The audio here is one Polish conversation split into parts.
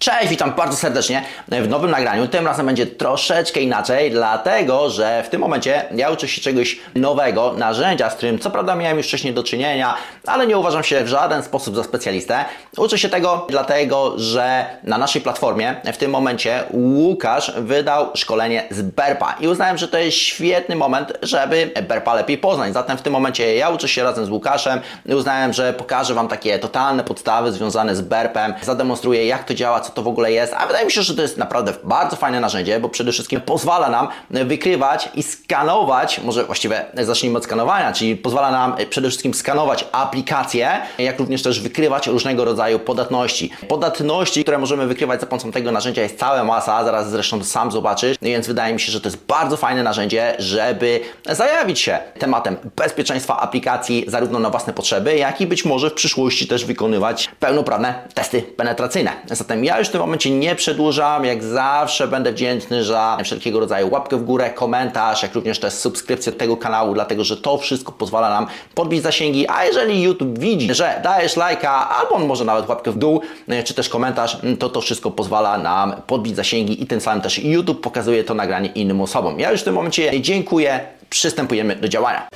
Cześć, witam bardzo serdecznie w nowym nagraniu. Tym razem będzie troszeczkę inaczej, dlatego że w tym momencie ja uczę się czegoś nowego, narzędzia, z którym co prawda miałem już wcześniej do czynienia, ale nie uważam się w żaden sposób za specjalistę. Uczę się tego dlatego, że na naszej platformie w tym momencie Łukasz wydał szkolenie z Berpa i uznałem, że to jest świetny moment, żeby Berpa lepiej poznać. Zatem w tym momencie ja uczę się razem z Łukaszem i uznałem, że pokażę Wam takie totalne podstawy związane z Berpem, zademonstruję jak to działa, co to w ogóle jest, a wydaje mi się, że to jest naprawdę bardzo fajne narzędzie, bo przede wszystkim pozwala nam wykrywać i skanować, może właściwie zacznijmy od skanowania, czyli pozwala nam przede wszystkim skanować aplikacje, jak również też wykrywać różnego rodzaju podatności. Podatności, które możemy wykrywać za pomocą tego narzędzia jest cała masa, zaraz zresztą sam zobaczysz, więc wydaje mi się, że to jest bardzo fajne narzędzie, żeby zajawić się tematem bezpieczeństwa aplikacji zarówno na własne potrzeby, jak i być może w przyszłości też wykonywać pełnoprawne testy penetracyjne. Zatem ja już w tym momencie nie przedłużam, jak zawsze będę wdzięczny za wszelkiego rodzaju łapkę w górę, komentarz, jak również też subskrypcję tego kanału, dlatego że to wszystko pozwala nam podbić zasięgi, a jeżeli YouTube widzi, że dajesz lajka, albo może nawet łapkę w dół, czy też komentarz, to to wszystko pozwala nam podbić zasięgi i tym samym też YouTube pokazuje to nagranie innym osobom. Ja już w tym momencie dziękuję, przystępujemy do działania.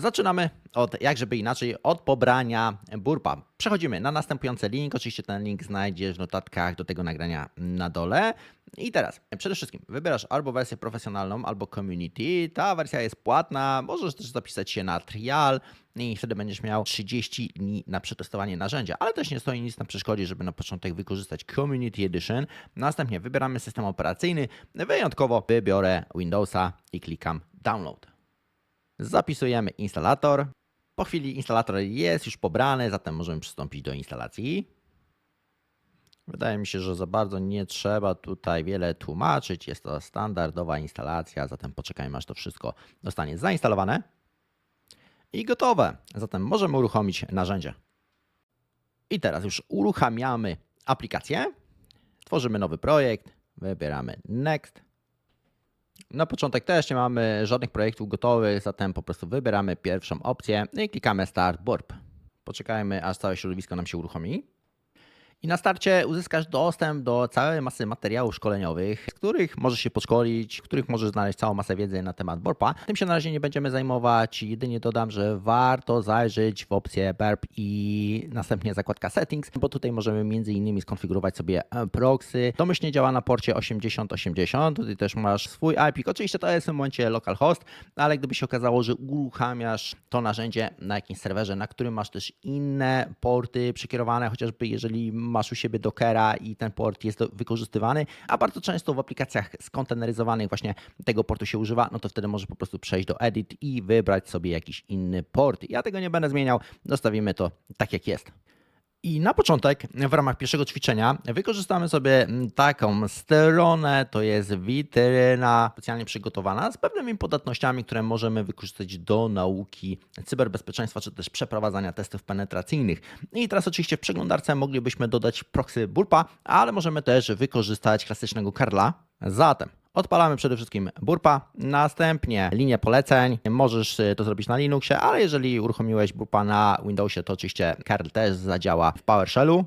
Zaczynamy od, jak żeby inaczej, od pobrania burpa. Przechodzimy na następujący link. Oczywiście ten link znajdziesz w notatkach do tego nagrania na dole. I teraz, przede wszystkim wybierasz albo wersję profesjonalną, albo community. Ta wersja jest płatna. Możesz też zapisać się na trial i wtedy będziesz miał 30 dni na przetestowanie narzędzia, ale też nie stoi nic na przeszkodzie, żeby na początek wykorzystać Community Edition. Następnie wybieramy system operacyjny. Wyjątkowo wybiorę Windowsa i klikam Download. Zapisujemy instalator. Po chwili instalator jest już pobrany, zatem możemy przystąpić do instalacji. Wydaje mi się, że za bardzo nie trzeba tutaj wiele tłumaczyć. Jest to standardowa instalacja, zatem poczekajmy aż to wszystko zostanie zainstalowane. I gotowe. Zatem możemy uruchomić narzędzie. I teraz już uruchamiamy aplikację. Tworzymy nowy projekt. Wybieramy Next. Na początek też nie mamy żadnych projektów gotowych, zatem po prostu wybieramy pierwszą opcję i klikamy Start Burp. Poczekajmy, aż całe środowisko nam się uruchomi. I na starcie uzyskasz dostęp do całej masy materiałów szkoleniowych, których możesz się podszkolić, w których możesz znaleźć całą masę wiedzy na temat Burpa. Tym się na razie nie będziemy zajmować. Jedynie dodam, że warto zajrzeć w opcję Burp i następnie zakładka Settings, bo tutaj możemy między innymi skonfigurować sobie proxy. Domyślnie działa na porcie 8080. Tutaj też masz swój IP. Oczywiście to jest w tym momencie localhost, ale gdyby się okazało, że uruchamiasz to narzędzie na jakimś serwerze, na którym masz też inne porty przekierowane, chociażby jeżeli masz u siebie Dockera i ten port jest wykorzystywany, a bardzo często w aplikacjach skonteneryzowanych właśnie tego portu się używa, no to wtedy możesz po prostu przejść do Edit i wybrać sobie jakiś inny port. Ja tego nie będę zmieniał, zostawimy to tak jak jest. I na początek, w ramach pierwszego ćwiczenia, wykorzystamy sobie taką stronę, to jest witryna specjalnie przygotowana z pewnymi podatnościami, które możemy wykorzystać do nauki cyberbezpieczeństwa, czy też przeprowadzania testów penetracyjnych. I teraz oczywiście w przeglądarce moglibyśmy dodać proxy burpa, ale możemy też wykorzystać klasycznego Karla. Zatem Odpalamy przede wszystkim burpa, następnie linię poleceń. Możesz to zrobić na Linuxie, ale jeżeli uruchomiłeś burpa na Windowsie, to oczywiście Karl też zadziała w PowerShellu.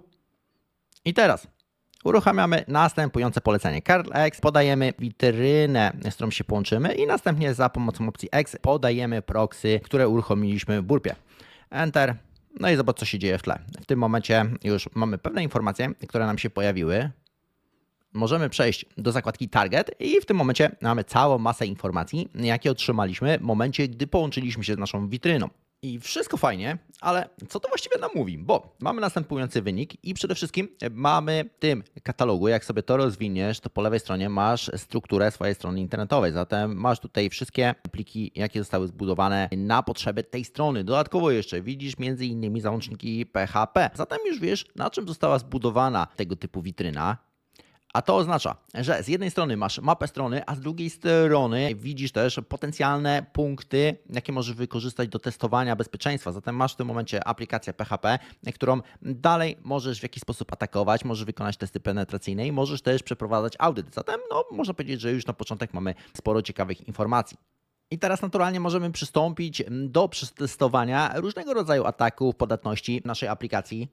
I teraz uruchamiamy następujące polecenie. Karl X podajemy witrynę, z którą się połączymy i następnie za pomocą opcji X podajemy proxy, które uruchomiliśmy w burpie. Enter. No i zobacz, co się dzieje w tle. W tym momencie już mamy pewne informacje, które nam się pojawiły możemy przejść do zakładki Target i w tym momencie mamy całą masę informacji, jakie otrzymaliśmy w momencie, gdy połączyliśmy się z naszą witryną. I wszystko fajnie, ale co to właściwie nam mówi? Bo mamy następujący wynik i przede wszystkim mamy w tym katalogu, jak sobie to rozwiniesz, to po lewej stronie masz strukturę swojej strony internetowej. Zatem masz tutaj wszystkie pliki, jakie zostały zbudowane na potrzeby tej strony. Dodatkowo jeszcze widzisz między innymi załączniki PHP. Zatem już wiesz, na czym została zbudowana tego typu witryna A to oznacza, że z jednej strony masz mapę strony, a z drugiej strony widzisz też potencjalne punkty, jakie możesz wykorzystać do testowania bezpieczeństwa. Zatem masz w tym momencie aplikację PHP, którą dalej możesz w jakiś sposób atakować, możesz wykonać testy penetracyjne i możesz też przeprowadzać audyt. Zatem no, można powiedzieć, że już na początek mamy sporo ciekawych informacji. I teraz naturalnie możemy przystąpić do przetestowania różnego rodzaju ataków, podatności naszej aplikacji.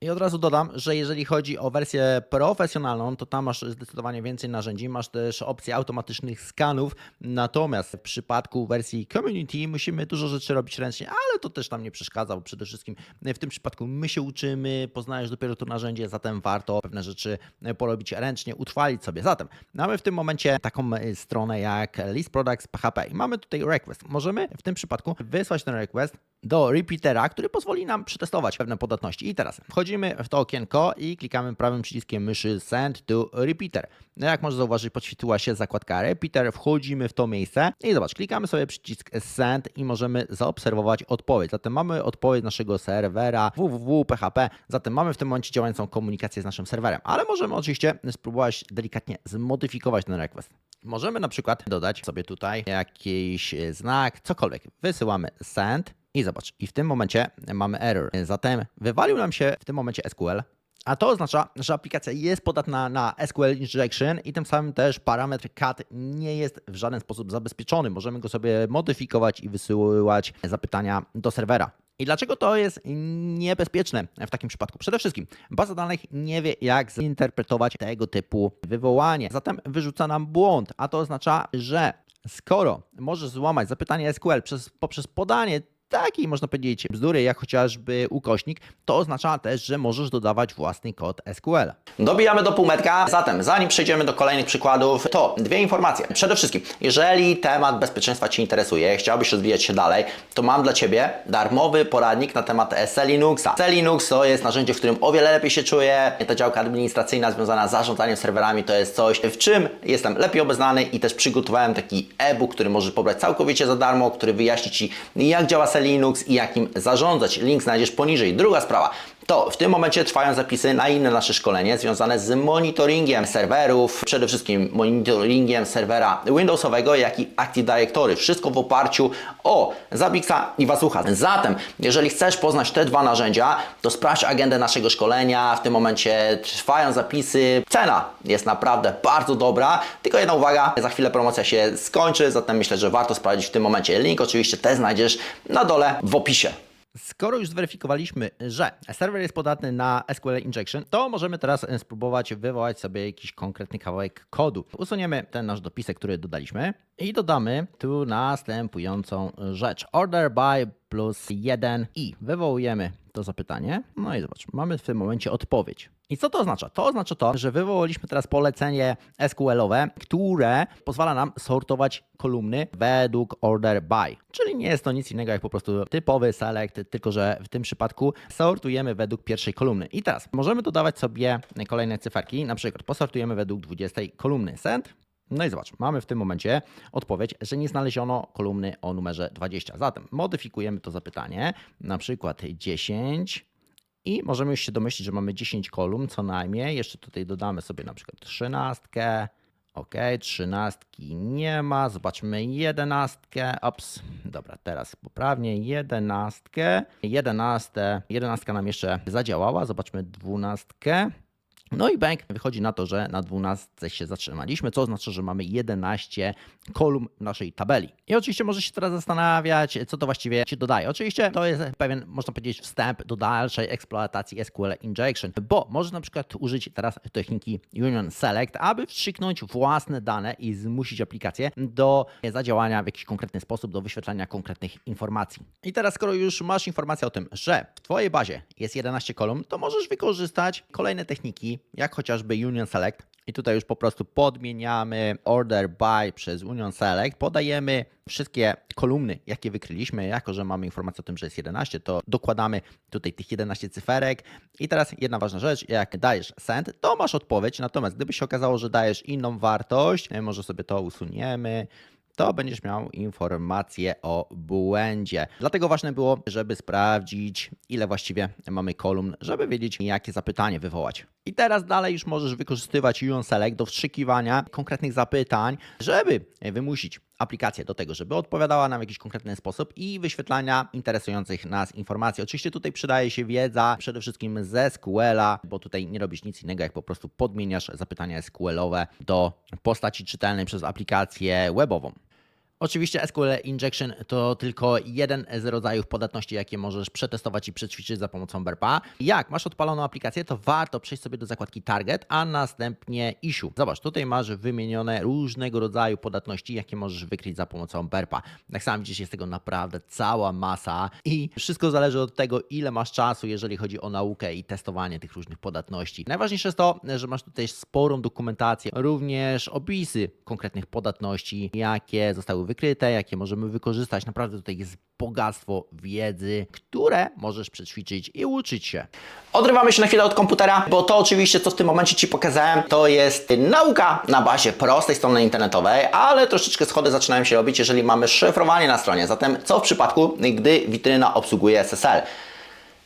I od razu dodam, że jeżeli chodzi o wersję profesjonalną, to tam masz zdecydowanie więcej narzędzi, masz też opcję automatycznych skanów, natomiast w przypadku wersji community musimy dużo rzeczy robić ręcznie, ale to też nam nie przeszkadza, bo przede wszystkim w tym przypadku my się uczymy, poznajesz dopiero to narzędzie, zatem warto pewne rzeczy porobić ręcznie, utrwalić sobie. Zatem mamy w tym momencie taką stronę jak list products PHP i mamy tutaj request. Możemy w tym przypadku wysłać ten request do repeatera, który pozwoli nam przetestować pewne podatności. I teraz wchodzimy w to okienko i klikamy prawym przyciskiem myszy Send to Repeater. No jak możesz zauważyć, podświetliła się zakładka Repeater, wchodzimy w to miejsce i zobacz, klikamy sobie przycisk Send i możemy zaobserwować odpowiedź. Zatem mamy odpowiedź naszego serwera www.php, zatem mamy w tym momencie działającą komunikację z naszym serwerem, ale możemy oczywiście spróbować delikatnie zmodyfikować ten request. Możemy na przykład dodać sobie tutaj jakiś znak, cokolwiek. Wysyłamy send i zobacz, i w tym momencie mamy error. Zatem wywalił nam się w tym momencie SQL, a to oznacza, że aplikacja jest podatna na SQL injection i tym samym też parametr cat nie jest w żaden sposób zabezpieczony. Możemy go sobie modyfikować i wysyłać zapytania do serwera. I dlaczego to jest niebezpieczne w takim przypadku? Przede wszystkim baza danych nie wie, jak zinterpretować tego typu wywołanie. Zatem wyrzuca nam błąd, a to oznacza, że skoro możesz złamać zapytanie SQL przez, poprzez podanie takiej, można powiedzieć, bzdury, jak chociażby ukośnik, to oznacza też, że możesz dodawać własny kod SQL. Dobijamy do półmetka, zatem zanim przejdziemy do kolejnych przykładów, to dwie informacje. Przede wszystkim, jeżeli temat bezpieczeństwa Ci interesuje, chciałbyś rozwijać się dalej, to mam dla Ciebie darmowy poradnik na temat Selinuxa. Selinux to jest narzędzie, w którym o wiele lepiej się czuję. Ta działka administracyjna związana z zarządzaniem serwerami to jest coś, w czym jestem lepiej obeznany i też przygotowałem taki e-book, który możesz pobrać całkowicie za darmo, który wyjaśni Ci, jak działa Linux i jakim zarządzać. Link znajdziesz poniżej. Druga sprawa. To w tym momencie trwają zapisy na inne nasze szkolenie związane z monitoringiem serwerów, przede wszystkim monitoringiem serwera Windowsowego, jak i Active Directory. Wszystko w oparciu o Zabixa i Wasucha. Zatem, jeżeli chcesz poznać te dwa narzędzia, to sprawdź agendę naszego szkolenia. W tym momencie trwają zapisy. Cena jest naprawdę bardzo dobra. Tylko jedna uwaga, za chwilę promocja się skończy, zatem myślę, że warto sprawdzić w tym momencie. Link oczywiście też znajdziesz na dole w opisie. Skoro już zweryfikowaliśmy, że serwer jest podatny na SQL injection, to możemy teraz spróbować wywołać sobie jakiś konkretny kawałek kodu. Usuniemy ten nasz dopisek, który dodaliśmy i dodamy tu następującą rzecz. Order by plus 1 i wywołujemy to zapytanie. No i zobacz, mamy w tym momencie odpowiedź. I co to oznacza? To oznacza to, że wywołaliśmy teraz polecenie SQL-owe, które pozwala nam sortować kolumny według order by. Czyli nie jest to nic innego jak po prostu typowy select, tylko że w tym przypadku sortujemy według pierwszej kolumny. I teraz możemy dodawać sobie kolejne cyferki, na przykład posortujemy według 20 kolumny send. No i zobacz, mamy w tym momencie odpowiedź, że nie znaleziono kolumny o numerze 20. Zatem modyfikujemy to zapytanie, na przykład 10 i możemy już się domyślić, że mamy 10 kolumn co najmniej. Jeszcze tutaj dodamy sobie na przykład 13. Ok, trzynastki nie ma. Zobaczmy jedenastkę. Ops, dobra, teraz poprawnie. Jedenastkę. Jedenaste. Jedenastka nam jeszcze zadziałała. Zobaczmy dwunastkę. No i bank wychodzi na to, że na 12 się zatrzymaliśmy, co oznacza, że mamy 11 kolumn w naszej tabeli. I oczywiście może się teraz zastanawiać, co to właściwie się dodaje. Oczywiście to jest pewien, można powiedzieć, wstęp do dalszej eksploatacji SQL Injection, bo możesz na przykład użyć teraz techniki Union Select, aby wstrzyknąć własne dane i zmusić aplikację do zadziałania w jakiś konkretny sposób, do wyświetlania konkretnych informacji. I teraz, skoro już masz informację o tym, że w Twojej bazie jest 11 kolumn, to możesz wykorzystać kolejne techniki, jak chociażby Union Select. I tutaj już po prostu podmieniamy order by przez Union Select, podajemy wszystkie kolumny, jakie wykryliśmy, jako że mamy informację o tym, że jest 11, to dokładamy tutaj tych 11 cyferek. I teraz jedna ważna rzecz, jak dajesz send, to masz odpowiedź, natomiast gdyby się okazało, że dajesz inną wartość, może sobie to usuniemy, to będziesz miał informację o błędzie. Dlatego ważne było, żeby sprawdzić, ile właściwie mamy kolumn, żeby wiedzieć, jakie zapytanie wywołać. I teraz dalej już możesz wykorzystywać Union Select do wstrzykiwania konkretnych zapytań, żeby wymusić aplikację do tego, żeby odpowiadała nam w jakiś konkretny sposób i wyświetlania interesujących nas informacji. Oczywiście tutaj przydaje się wiedza przede wszystkim ze SQL-a, bo tutaj nie robisz nic innego, jak po prostu podmieniasz zapytania SQL-owe do postaci czytelnej przez aplikację webową. Oczywiście SQL Injection to tylko jeden z rodzajów podatności, jakie możesz przetestować i przećwiczyć za pomocą Berpa. Jak masz odpaloną aplikację, to warto przejść sobie do zakładki Target, a następnie Issue. Zobacz, tutaj masz wymienione różnego rodzaju podatności, jakie możesz wykryć za pomocą Berpa. Jak sam widzisz, jest tego naprawdę cała masa i wszystko zależy od tego, ile masz czasu, jeżeli chodzi o naukę i testowanie tych różnych podatności. Najważniejsze jest to, że masz tutaj sporą dokumentację, również opisy konkretnych podatności, jakie zostały wykryte, jakie możemy wykorzystać. Naprawdę tutaj jest bogactwo wiedzy, które możesz przećwiczyć i uczyć się. Odrywamy się na chwilę od komputera, bo to oczywiście, co w tym momencie Ci pokazałem, to jest nauka na bazie prostej strony internetowej, ale troszeczkę schody zaczynają się robić, jeżeli mamy szyfrowanie na stronie. Zatem co w przypadku, gdy witryna obsługuje SSL?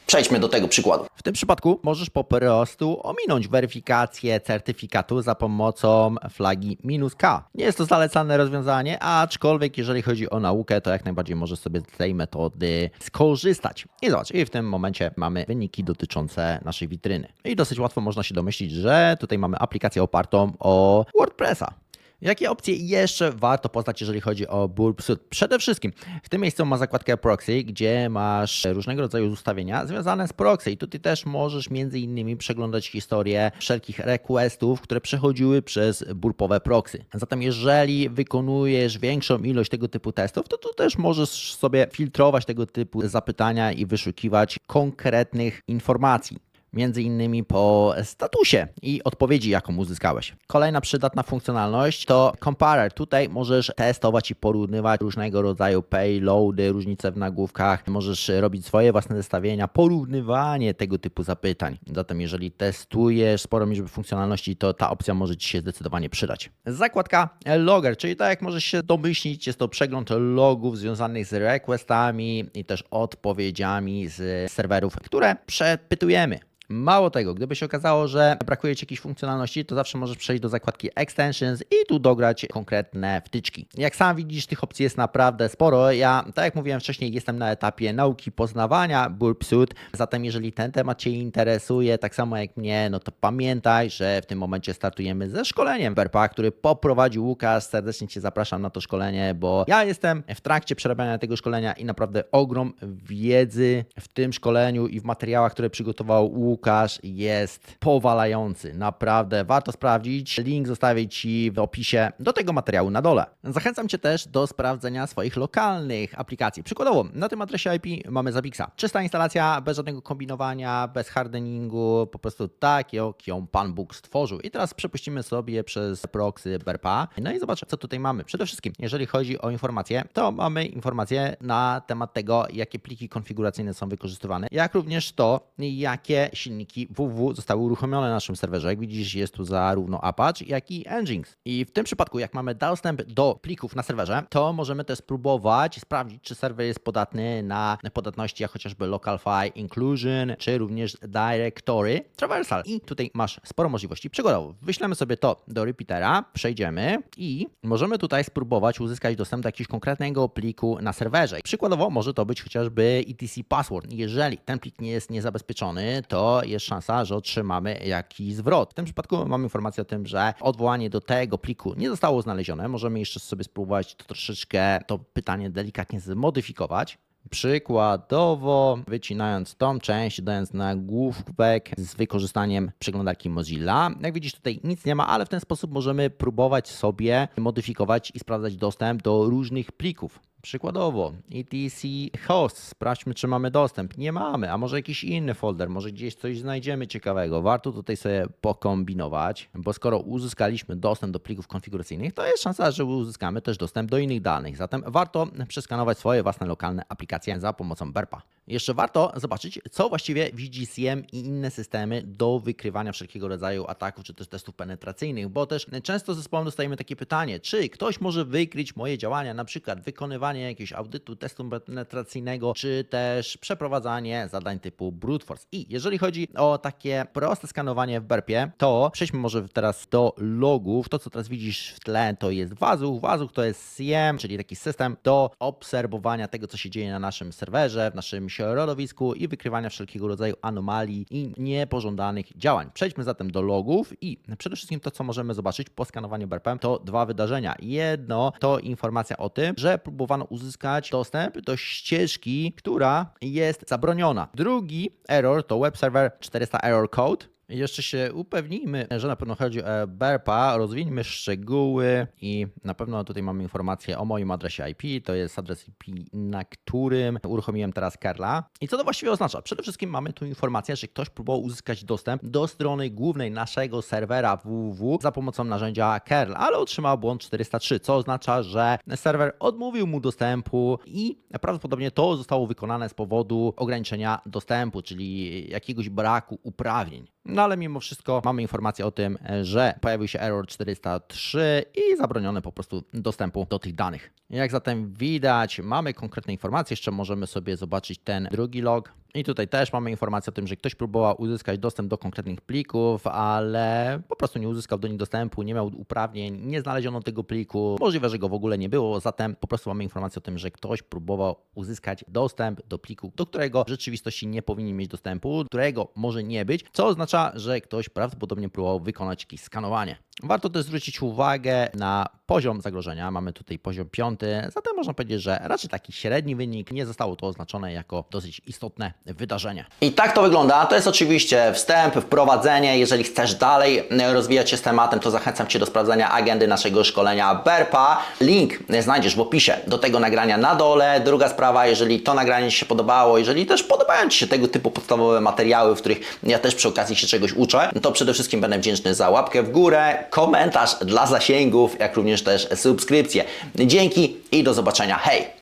Przejdźmy do tego przykładu. W tym przypadku możesz po prostu ominąć weryfikację certyfikatu za pomocą flagi "-k". Nie jest to zalecane rozwiązanie, aczkolwiek jeżeli chodzi o naukę, to jak najbardziej możesz sobie z tej metody skorzystać. I zobacz, i w tym momencie mamy wyniki dotyczące naszej witryny. I dosyć łatwo można się domyślić, że tutaj mamy aplikację opartą o WordPressa. Jakie opcje jeszcze warto poznać, jeżeli chodzi o Burp Suite? Przede wszystkim w tym miejscu ma zakładkę Proxy, gdzie masz różnego rodzaju ustawienia związane z Proxy i tutaj też możesz między innymi przeglądać historię wszelkich requestów, które przechodziły przez burpowe proxy. Zatem jeżeli wykonujesz większą ilość tego typu testów, to tu też możesz sobie filtrować tego typu zapytania i wyszukiwać konkretnych informacji między innymi po statusie i odpowiedzi, jaką uzyskałeś. Kolejna przydatna funkcjonalność to Comparer. Tutaj możesz testować i porównywać różnego rodzaju payloady, różnice w nagłówkach. Możesz robić swoje własne zestawienia, porównywanie tego typu zapytań. Zatem jeżeli testujesz sporą liczbę funkcjonalności, to ta opcja może Ci się zdecydowanie przydać. Zakładka Logger, czyli tak jak możesz się domyślić, jest to przegląd logów związanych z requestami i też odpowiedziami z serwerów, które przepytujemy. Mało tego, gdyby się okazało, że brakuje Ci jakiejś funkcjonalności, to zawsze możesz przejść do zakładki Extensions i tu dograć konkretne wtyczki. Jak sam widzisz, tych opcji jest naprawdę sporo. Ja, tak jak mówiłem wcześniej, jestem na etapie nauki poznawania Burp Suite, zatem jeżeli ten temat Cię interesuje, tak samo jak mnie, no to pamiętaj, że w tym momencie startujemy ze szkoleniem Berpa, który poprowadził Łukasz. Serdecznie Cię zapraszam na to szkolenie, bo ja jestem w trakcie przerabiania tego szkolenia i naprawdę ogrom wiedzy w tym szkoleniu i w materiałach, które przygotował Łukasz jest powalający. Naprawdę warto sprawdzić. Link zostawię Ci w opisie do tego materiału na dole. Zachęcam Cię też do sprawdzenia swoich lokalnych aplikacji. Przykładowo, na tym adresie IP mamy Zabixa. Czysta instalacja, bez żadnego kombinowania, bez hardeningu, po prostu tak, jak ją Pan Bóg stworzył. I teraz przepuścimy sobie przez proxy Berpa. No i zobaczmy, co tutaj mamy. Przede wszystkim, jeżeli chodzi o informacje, to mamy informacje na temat tego, jakie pliki konfiguracyjne są wykorzystywane, jak również to, jakie silniki www zostały uruchomione na naszym serwerze. Jak widzisz, jest tu zarówno Apache, jak i Nginx. I w tym przypadku, jak mamy dostęp do plików na serwerze, to możemy też spróbować sprawdzić, czy serwer jest podatny na podatności, jak chociażby local file inclusion, czy również directory traversal. I tutaj masz sporo możliwości. Przykładowo, wyślemy sobie to do repeatera, przejdziemy i możemy tutaj spróbować uzyskać dostęp do jakiegoś konkretnego pliku na serwerze. Przykładowo może to być chociażby etc password. Jeżeli ten plik nie jest niezabezpieczony, to jest szansa, że otrzymamy jakiś zwrot. W tym przypadku mamy informację o tym, że odwołanie do tego pliku nie zostało znalezione. Możemy jeszcze sobie spróbować to troszeczkę to pytanie delikatnie zmodyfikować. Przykładowo, wycinając tą część, dając nagłówek z wykorzystaniem przeglądarki Mozilla. Jak widzisz, tutaj nic nie ma, ale w ten sposób możemy próbować sobie modyfikować i sprawdzać dostęp do różnych plików. Przykładowo, etc host, sprawdźmy czy mamy dostęp. Nie mamy, a może jakiś inny folder, może gdzieś coś znajdziemy ciekawego. Warto tutaj sobie pokombinować, bo skoro uzyskaliśmy dostęp do plików konfiguracyjnych, to jest szansa, że uzyskamy też dostęp do innych danych. Zatem warto przeskanować swoje własne lokalne aplikacje za pomocą BERPA. Jeszcze warto zobaczyć, co właściwie VGCM i inne systemy do wykrywania wszelkiego rodzaju ataków czy też testów penetracyjnych, bo też często zespołem dostajemy takie pytanie, czy ktoś może wykryć moje działania, na przykład wykonywanie jakiegoś audytu testu penetracyjnego, czy też przeprowadzanie zadań typu brute force. I jeżeli chodzi o takie proste skanowanie w BERPie, to przejdźmy może teraz do logów. To, co teraz widzisz w tle, to jest Wazuch. Wazuch to jest CM, czyli taki system do obserwowania tego, co się dzieje na naszym serwerze, w naszym środowisku i wykrywania wszelkiego rodzaju anomalii i niepożądanych działań. Przejdźmy zatem do logów i przede wszystkim to, co możemy zobaczyć po skanowaniu BERPem, to dwa wydarzenia. Jedno to informacja o tym, że próbowano uzyskać dostęp do ścieżki, która jest zabroniona. Drugi error to web server 400 error code. Jeszcze się upewnijmy, że na pewno chodzi o BERPA, rozwiniemy szczegóły i na pewno tutaj mamy informację o moim adresie IP, to jest adres IP, na którym uruchomiłem teraz Kerla. I co to właściwie oznacza? Przede wszystkim mamy tu informację, że ktoś próbował uzyskać dostęp do strony głównej naszego serwera www za pomocą narzędzia Kerl, ale otrzymał błąd 403, co oznacza, że serwer odmówił mu dostępu i prawdopodobnie to zostało wykonane z powodu ograniczenia dostępu, czyli jakiegoś braku uprawnień. No ale mimo wszystko mamy informację o tym, że pojawił się error 403 i zabronione po prostu dostępu do tych danych. Jak zatem widać, mamy konkretne informacje, jeszcze możemy sobie zobaczyć ten drugi log. I tutaj też mamy informację o tym, że ktoś próbował uzyskać dostęp do konkretnych plików, ale po prostu nie uzyskał do nich dostępu, nie miał uprawnień, nie znaleziono tego pliku, możliwe, że go w ogóle nie było, zatem po prostu mamy informację o tym, że ktoś próbował uzyskać dostęp do pliku, do którego w rzeczywistości nie powinien mieć dostępu, którego może nie być, co oznacza, że ktoś prawdopodobnie próbował wykonać jakieś skanowanie. Warto też zwrócić uwagę na poziom zagrożenia. Mamy tutaj poziom piąty, zatem można powiedzieć, że raczej taki średni wynik. Nie zostało to oznaczone jako dosyć istotne wydarzenie. I tak to wygląda. To jest oczywiście wstęp, wprowadzenie. Jeżeli chcesz dalej rozwijać się z tematem, to zachęcam Cię do sprawdzenia agendy naszego szkolenia BERPA. Link znajdziesz w opisie do tego nagrania na dole. Druga sprawa, jeżeli to nagranie Ci się podobało, jeżeli też podobają Ci się tego typu podstawowe materiały, w których ja też przy okazji się czegoś uczę, to przede wszystkim będę wdzięczny za łapkę w górę, komentarz dla zasięgów, jak również też subskrypcję. Dzięki i do zobaczenia. Hej!